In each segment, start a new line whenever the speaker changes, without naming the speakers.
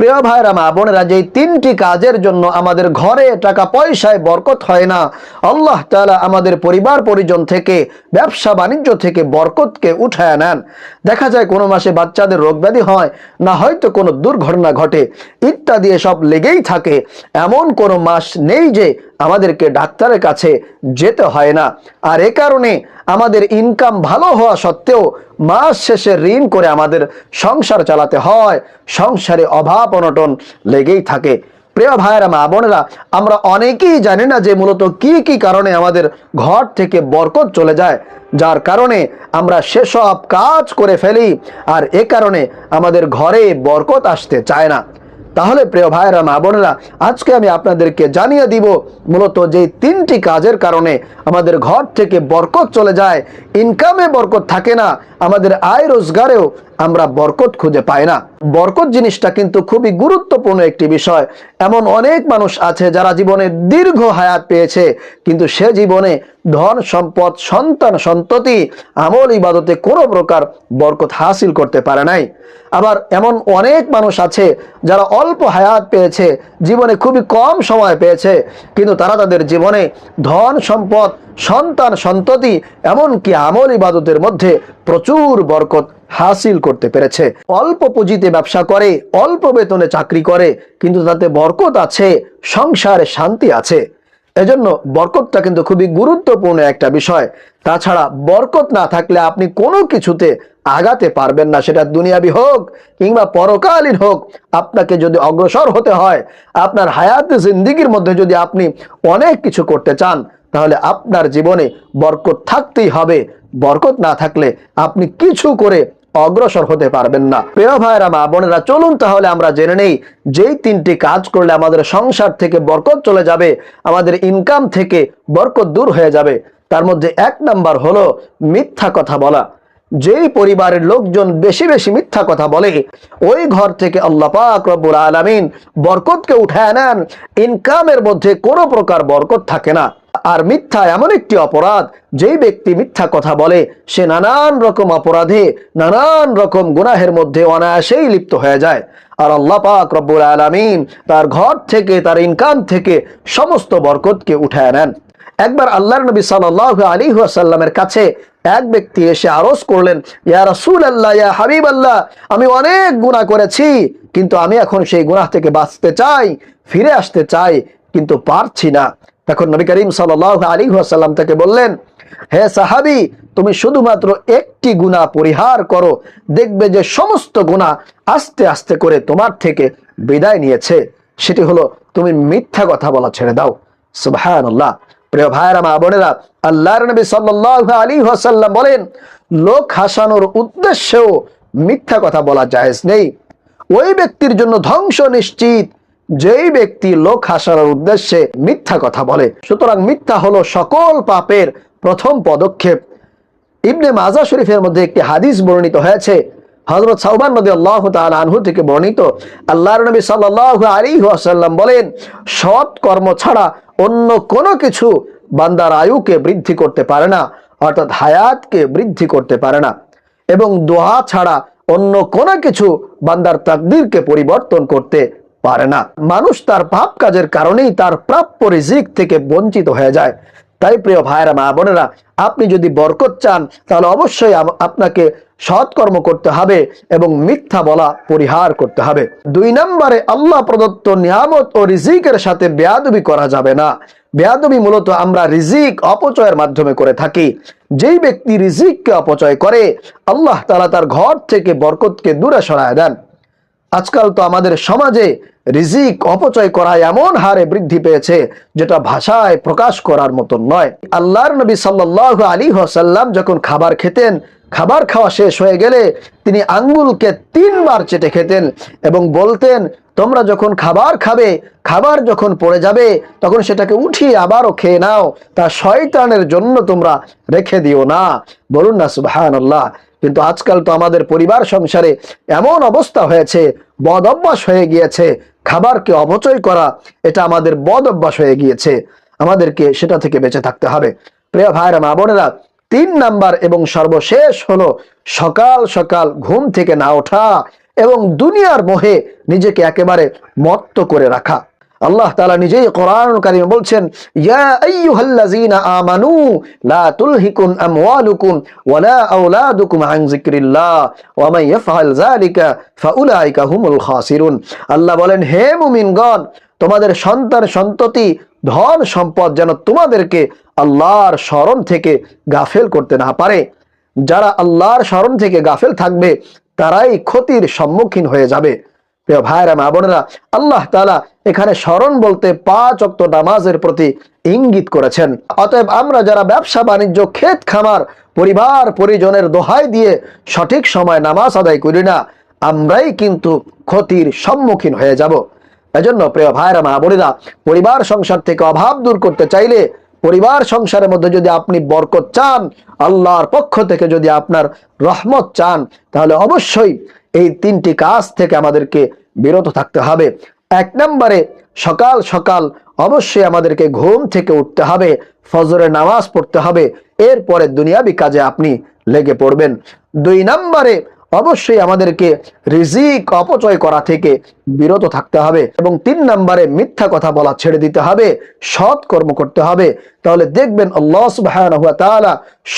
প্রিয় ভাইরা, মা বোনেরা যে তিনটি কাজের জন্য আমাদের ঘরে টাকা পয়সায় বরকত হয় না, আল্লাহ তাআলা আমাদের পরিবার পরিজন থেকে, ব্যবসা বাণিজ্য থেকে বরকতকে উঠায় নেন। দেখা যায় কোনো মাসে বাচ্চাদের রোগ ব্যাধি হয়, না হয়তো কোনো দুর্ঘটনা ঘটে, ইত্যাদি এসব লেগেই থাকে। এমন কোনো মাস নেই যে আমাদেরকে ডাক্তারের কাছে যেতে হয় না। আর এ কারণে আমাদের ইনকাম ভালো হওয়া সত্ত্বেও মাস শেষে ঋণ করে আমাদের সংসার চালাতে হয়। সংসারে অভাব অনটন লেগেই থাকে। প্রিয় ভাইয়েরা, মা বোনেরা, আমরা অনেকেই জানি না যে মূলত কি কি কারণে আমাদের ঘর থেকে বরকত চলে যায়। যার কারণে আমরা সেসব কাজ করে ফেলি আর এ কারণে আমাদের ঘরে বরকত আসতে চায় না। তাহলে প্রিয় ভাইয়েরা, মা বোনেরা, আজকে আমি আপনাদেরকে জানিয়ে দিব মূলত যে তিনটি কাজের কারণে আমাদের ঘর থেকে বরকত চলে যায়। ইনকামে বরকত থাকে না আমাদের আয় রোজগারেও আমরা বরকত খুঁজে পাই না। বরকত জিনিসটা কিন্তু খুবই গুরুত্বপূর্ণ একটি বিষয়। এমন অনেক মানুষ আছে যারা জীবনে দীর্ঘ হায়াত পেয়েছে, কিন্তু সে জীবনে ধন সম্পদ, সন্তান সন্ততি, আমল ইবাদতে কোনো প্রকার বরকত হাসিল করতে পারে নাই। আবার এমন অনেক মানুষ আছে যারা অল্প হায়াত পেয়েছে, জীবনে খুবই কম সময় পেয়েছে, কিন্তু তারা তাদের জীবনে ধন সম্পদ সন্তান সন্ততি এমনকি আমল ইবাদতের মধ্যে প্রচুর বরকত হাসিল করতে পেরেছে। অল্প পুঁজিতে ব্যবসা করে, অল্প বেতনে চাকরি করে, কিন্তু তাতে বরকত আছে, সংসারে শান্তি আছে। এজন্য বরকতটা কিন্তু খুবই গুরুত্বপূর্ণ একটা বিষয়। তাছাড়া বরকত না থাকলে আপনি কোনো কিছুতে আগাতে পারবেন না, সেটা দুনিয়াবি হোক কিংবা পরকালীন হোক। আপনাকে যদি অগ্রসর হতে হয়, আপনার হায়াত জিন্দিগির মধ্যে যদি আপনি অনেক কিছু করতে চান তাহলে আপনার জীবনে বরকত থাকতেই হবে। বরকত না থাকলে আপনি কিছু করে অগ্রসর হতে পারবেন না। প্রিয় ভাইরা মা বোনেরা, চলুন তাহলে আমরা জেনে নেই, যেই তিনটি কাজ করলে আমাদের সংসার থেকে বরকত চলে যাবে, আমাদের ইনকাম থেকে বরকত দূর হয়ে যাবে। তার মধ্যে এক নাম্বার হলো মিথ্যা কথা বলা। যেই পরিবারের লোকজন বেশি বেশি মিথ্যা কথা বলে, ওই ঘর থেকে আল্লাহ পাক রব্বুল আলামিন বরকতকে উঠায় নেন। ইনকামের মধ্যে কোনো প্রকার বরকত থাকে না। আর মিথ্যা এমন একটি অপরাধ, যেই ব্যক্তি মিথ্যা কথা বলে, সে নানান রকম অপরাধে, নানান রকম গুনাহের মধ্যে অনায়াসেই লিপ্ত হয়ে যায়। আর আল্লাহ পাক রব্বুল আলামিন তার ঘর থেকে, তার ইনকাম থেকে সমস্ত বরকতকে উঠায় নেন। একবার আল্লাহর নবী সাল্লাহ আলী আসাল্লামের কাছে এক ব্যক্তি এসে আরজ করলেন, ইয়া রাসূল আল্লাহ ইয়া হাবিব আল্লাহ আমি অনেক গুনাহ করেছি, কিন্তু আমি এখন সেই গুনাহ থেকে বাঁচতে চাই, ফিরে আসতে চাই, কিন্তু পারছি না। তখন নবী করিম সাল্লাহ আলী আসাল্লাম তাকে বললেন, হে সাহাবি, তুমি শুধুমাত্র একটি গুনাহ পরিহার করো। দেখবে যে সমস্ত গুনাহ আস্তে আস্তে করে তোমার থেকে বিদায় নিয়েছে। সেটি হলো, তুমি মিথ্যা কথা বলা ছেড়ে দাও। সুবহানাল্লাহ। প্রিয় ভাইরা মা বোনেরা, আল্লাহর নবী সাল্লাল্লাহু আলাইহি ওয়াসাল্লাম বলেন, লোক হাসানোর উদ্দেশ্যেও মিথ্যা কথা বলা জায়েজ নেই। ওই ব্যক্তির জন্য ধ্বংস নিশ্চিত। যেই ব্যক্তি লোক হাসানোর উদ্দেশ্যে মিথ্যা কথা বলে, সুতরাং মিথ্যা হলো সকল পাপের প্রথম পদক্ষেপ। ইবনে মাজা শরীফের মধ্যে একটি হাদিস বর্ণিত হয়েছে হজরত সাউবান নদী আল্লাহ আনহু থেকে বর্ণিত। আল্লাহর নবী সাল্লাহ আলী আসাল্লাম বলেন, সৎ কর্ম ছাড়া অন্য কোনো কিছু বান্দার আয়ুকে বৃদ্ধি করতে পারে না, অর্থাৎ হায়াতকে বৃদ্ধি করতে পারে না। এবং দোয়া ছাড়া অন্য কোনো কিছু বান্দার তাকদিরকে পরিবর্তন করতে পারে না। মানুষ তার পাপ কাজের কারণেই তার প্রাপ্য রিজিক থেকে বঞ্চিত হয়ে যায়। তাই প্রিয় ভাইরা মা বোনেরা, আপনি যদি বরকত চান, তাহলে অবশ্যই আপনাকে সৎকর্ম করতে হবে এবং মিথ্যা বলা পরিহার করতে হবে। দুই নম্বরে, আল্লাহ প্রদত্ত নিয়ামত ও রিজিকের সাথে বেয়াদবি করা যাবে না। বেয়াদবি মূলত আমরা রিজিক অপচয়ের মাধ্যমে করে থাকি। যেই ব্যক্তি রিজিককে অপচয় করে, আল্লাহ তাআলা তার ঘর থেকে বরকতকে দূরে সরায় দেন। আজকাল তো আমাদের সমাজে রিজিক অপচয় করা এমন হারে বৃদ্ধি পেয়েছে, যেটা ভাষায় প্রকাশ করার মতন নয়। আল্লাহর নবী সাল্লাহ আলী হাসাল্লাম যখন খাবার খেতেন, খাবার খাওয়া শেষ হয়ে গেলে তিনি আঙ্গুলকে তিনবার চেটে খেতেন এবং বলতেন, তোমরা যখন খাবার খাবে, খাবার যখন পড়ে যাবে, তখন সেটাকে উঠিয়ে আবারও খেয়ে নাও। তা শয়তানের জন্য তোমরা রেখে দিও না। বলুন না সুবাহান কিন্তু আজকাল তো আমাদের পরিবার সংসারে এমন অবস্থা হয়েছে, বদ অভ্যাস হয়ে গিয়েছে, খাবারকে অপচয় করা, এটা আমাদের বদ অভ্যাস হয়ে গিয়েছে। আমাদেরকে সেটা থেকে বেঁচে থাকতে হবে। প্রিয় ভাইরা মা বোনেরা, তিন নাম্বার এবং সর্বশেষ হলো সকাল সকাল ঘুম থেকে না ওঠা এবং দুনিয়ার মোহে নিজেকে একেবারে মত্ত করে রাখা। আল্লাহ তালা নিজেই কোরআন কারিমে বলছেন আমানু ওয়ালা ওয়া আল্লাহ বলেন, হে মুমিনগণ, তোমাদের সন্তান সন্ততি, ধন সম্পদ যেন তোমাদেরকে আল্লাহর স্মরণ থেকে গাফেল করতে না পারে। যারা আল্লাহর স্মরণ থেকে গাফেল থাকবে, তারাই ক্ষতির সম্মুখীন হয়ে যাবে। প্রিয় ভাইরা, মা বোনেরা, আল্লাহ তালা এখানে স্মরণ বলতে পাঁচ অক্ত নামাজের প্রতি ইঙ্গিত করেছেন। অতএব আমরা যারা ব্যবসা বাণিজ্য, ক্ষেত খামার, পরিবার, পরিজনের দোহাই দিয়ে সঠিক সময় নামাজ আদায় করি না, আমরাই কিন্তু ক্ষতির সম্মুখীন হয়ে যাব। এজন্য প্রিয় ভাইরা, মা বোনেরা, পরিবার সংসার থেকে অভাব দূর করতে চাইলে পরিবার সংসারের মধ্যে যদি আপনি বরকত চান, আল্লাহর পক্ষ থেকে যদি আপনার রহমত চান, তাহলে অবশ্যই এই তিনটি কাজ থেকে আমাদেরকে বিরত থাকতে হবে। এক নম্বরে সকাল সকাল অবশ্যই আমাদেরকে ঘুম থেকে উঠতে হবে ফজরের নামাজ পড়তে হবে, এরপরে দুনিয়াবি কাজে আপনি লেগে পড়বেন। দুই নম্বরে অবশ্যই আমাদেরকে রিজিক অপচয় করা থেকে বিরত থাকতে হবে এবং তিন নম্বরে মিথ্যা কথা বলা ছেড়ে দিতে হবে, সৎ কর্ম করতে হবে। তাহলে দেখবেন আল্লাহ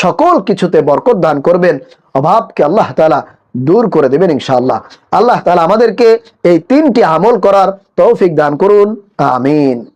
সকল কিছুতে বরকত দান করবেন। অভাবকে আল্লাহ তাআলা দূর করে দেবেন ইনশাআল্লাহ। আল্লাহ তাহলে আমাদেরকে এই তিনটি আমল করার তৌফিক দান করুন। আমিন।